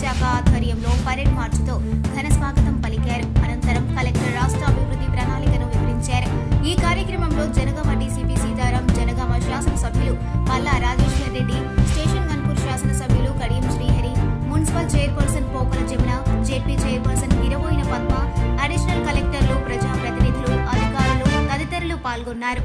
శాఖ ఆధ్వర్యంలో పరేడ్ మార్చుతో ఘన స్వాగతం పలికారు. అనంతరం కలెక్టర్ రాష్ట్ర అభివృద్ధి ప్రణాళికను వివరించారు. ఈ కార్యక్రమంలో జనగామ డీసీపీ సీతారాం జనగామ శాసనసభ్యులు పల్లా రాజేశ్వర్ రెడ్డి స్టేషన్ గన్పూర్ శాసనసభ్యులు Kadiyam Srihari municipal chairperson Pokala Jamuna ZP chairperson Iravoyina Padma additional కలెక్టర్లు ప్రజాప్రతినిధులు అధికారులు తదితరులు పాల్గొన్నారు.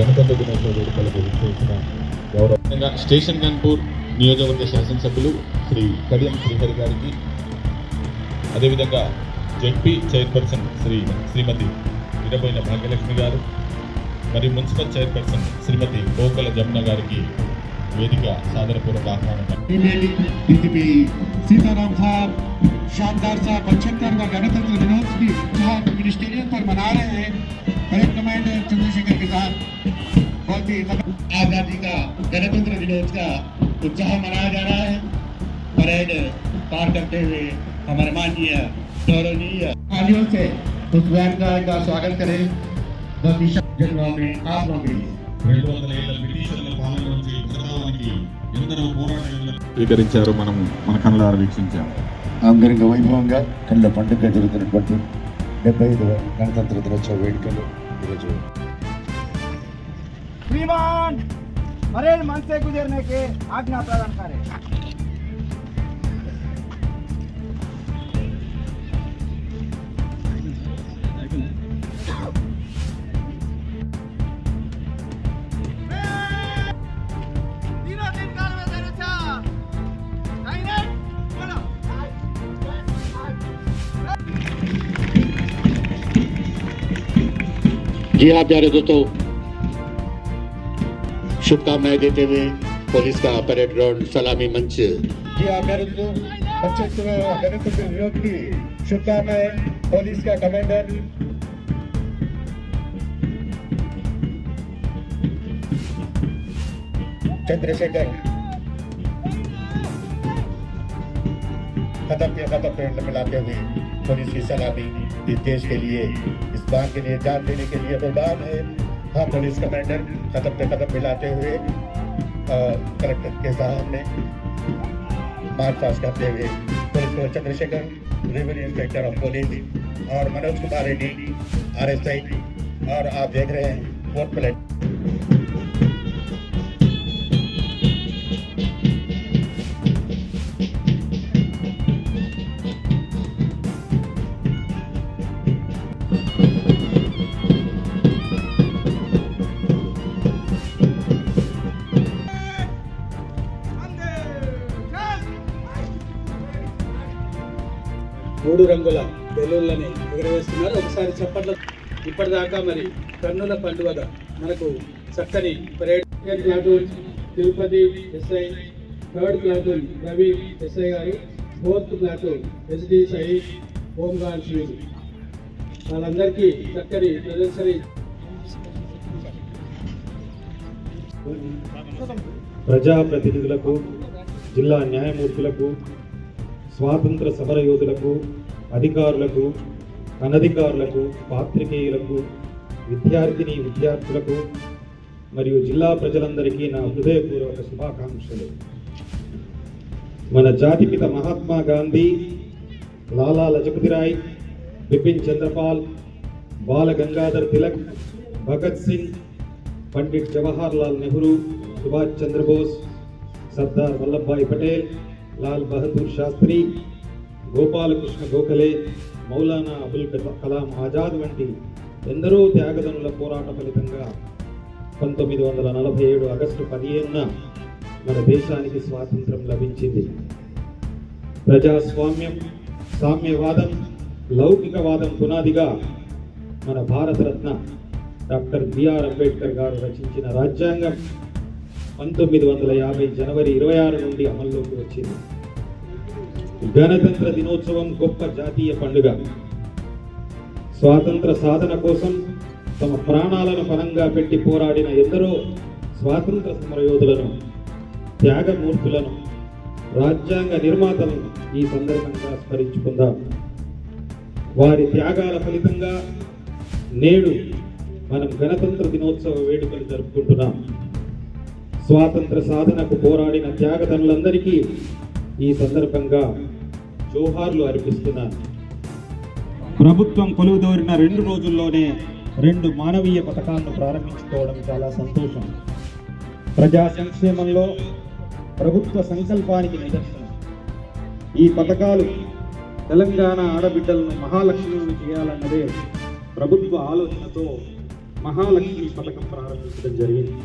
గణతంత్ర దినోత్సవ వేడుకలకు విచ్చేసిన గౌరవ స్టేషన్ గన్పూర్ నియోజకవర్గ శాసనసభ్యులు శ్రీ కడియం శ్రీహరి గారికి అదేవిధంగా జెడ్పీ చైర్పర్సన్ శ్రీ శ్రీమతి వీరబోయిన భాగ్యలక్ష్మి గారు మరియు మున్సిపల్ చైర్పర్సన్ శ్రీమతి పోకల జమున గారికి వేదిక సాదరపూర్వక ఆహ్వానం डीसीपी सीताराम साहब शानदार सा पचहत्तरवा गणतंत्र दिनोत्सव भी जहाँ मिनी स्टेडियम पर मना रहे हैं परेड कमांडर चंद्रशेखर के साथ बहुत ही आजादी का गणतंत्र दिनोत्सव का उत्साह मनाया जा रहा है परेड पार करते हुए हमारे माननीय गौरवनीय तालियों से उस वैन का एक बार स्वागत करें बस ईशा जनगांव में आप लोगों के लिए రెండు వందల ఏళ్ల బ్రిటిషర్ల పాలన నుంచి భారతానికి ఎందరో పోరాటాలను స్వీకరించారు మనం మన కళ్ళారా వీక్షించాం అంగరంగ వైభవంగా కళ్ళ పండుగ జరుగుతున్నటువంటి డెబ్బై ఐదవ గణతంత్ర దినోత్సవ వేడుకలు ભેજો શ્રીમાન હરેર મનસે ગુજરને કે આજ્ઞા પ્રદાન કરે. जी हाँ प्यारे दोस्तों। शुभकामनाएँ देते हुए पुलिस का परेड ग्राउंड सलामी मंच। जी हाँ प्यारे दोस्तों पचहत्तर गणतंत्र दिवस की शुभकामनाएँ पुलिस का कमांडर। चंद्रशेखर। खत्म के खत्म पेड़ मिलाते हुए पुलिस की सलामी। इस देश के लिए, इस बात के लिए जान देने के लिए कुर्बान है। हाँ पुलिस कमांडर कदम पे कदम मिलाते हुए कलेक्टर के साहब ने मार्च पास करते हुए पुलिस को Chandrashekhar revenue inspector of police और Manoj Kumar Reddy, R S I, और आप देख रहे हैं, फोर्थ प्लेट। మూడు రంగుల బెలూన్లని ఎగరవేస్తున్నారు. ఒకసారి చెప్పట్ల ఇప్పటిదాకా మరి కన్నుల పండుగ మనకు చక్కని parade second platoon Tirupati SI third platoon Ravi SI గారు fourth platoon SD Sayeed home guard Srilu వాళ్ళందరికీ చక్కని ప్రదర్శన. ప్రజాప్రతినిధులకు జిల్లా న్యాయమూర్తులకు స్వాతంత్ర సమరయోధులకు అధికారులకు అనధికారులకు పాత్రికేయులకు విద్యార్థిని విద్యార్థులకు మరియు జిల్లా ప్రజలందరికీ నా హృదయపూర్వక శుభాకాంక్షలు. మన జాతిపిత మహాత్మా గాంధీ లాలా లజపతిరాయ్ బిపిన్ చంద్రపాల్ బాల గంగాధర్ తిలక్ భగత్ సింగ్ పండిట్ జవహర్ లాల్ నెహ్రూ సుభాష్ చంద్రబోస్ సర్దార్ వల్లభాయ్ పటేల్ లాల్ బహదూర్ శాస్త్రి గోపాలకృష్ణ గోఖలే మౌలానా అబుల్ కలాం ఆజాద్ వంటి ఎందరో త్యాగదనుల పోరాట ఫలితంగా పంతొమ్మిది వందల నలభై ఏడు ఆగస్టు పదిహేనున మన దేశానికి స్వాతంత్రం లభించింది. ప్రజాస్వామ్యం సామ్యవాదం లౌకికవాదం పునాదిగా మన భారతరత్న డాక్టర్ బిఆర్ అంబేద్కర్ గారు రచించిన రాజ్యాంగం పంతొమ్మిది వందల యాభై జనవరి ఇరవై ఆరు నుండి అమల్లోకి వచ్చింది. గణతంత్ర దినోత్సవం గొప్ప జాతీయ పండుగ. స్వాతంత్ర సాధన కోసం తమ ప్రాణాలను పరంగా పెట్టి పోరాడిన ఎందరో స్వాతంత్ర సమరయోధులను త్యాగమూర్తులను రాజ్యాంగ నిర్మాతలను ఈ సందర్భంగా స్మరించుకుందాం. వారి త్యాగాల ఫలితంగా నేడు మనం గణతంత్ర దినోత్సవ వేడుకలు జరుపుకుంటున్నాం. స్వాతంత్ర సాధనకు పోరాడిన త్యాగతనులందరికీ ఈ సందర్భంగా జోహార్లు అర్పిస్తున్నాను ప్రభుత్వం కొలువుదోరిన రెండు రోజుల్లోనే రెండు మానవీయ పథకాలను ప్రారంభించుకోవడం చాలా సంతోషం. ప్రజా సంక్షేమంలో ప్రభుత్వ సంకల్పానికి నిదర్శనం. ఈ పథకాలు తెలంగాణ ఆడబిడ్డలను మహాలక్ష్మిని చేయాలన్నదే ప్రభుత్వ ఆలోచనతో మహాలక్ష్మి పథకం ప్రారంభించడం జరిగింది.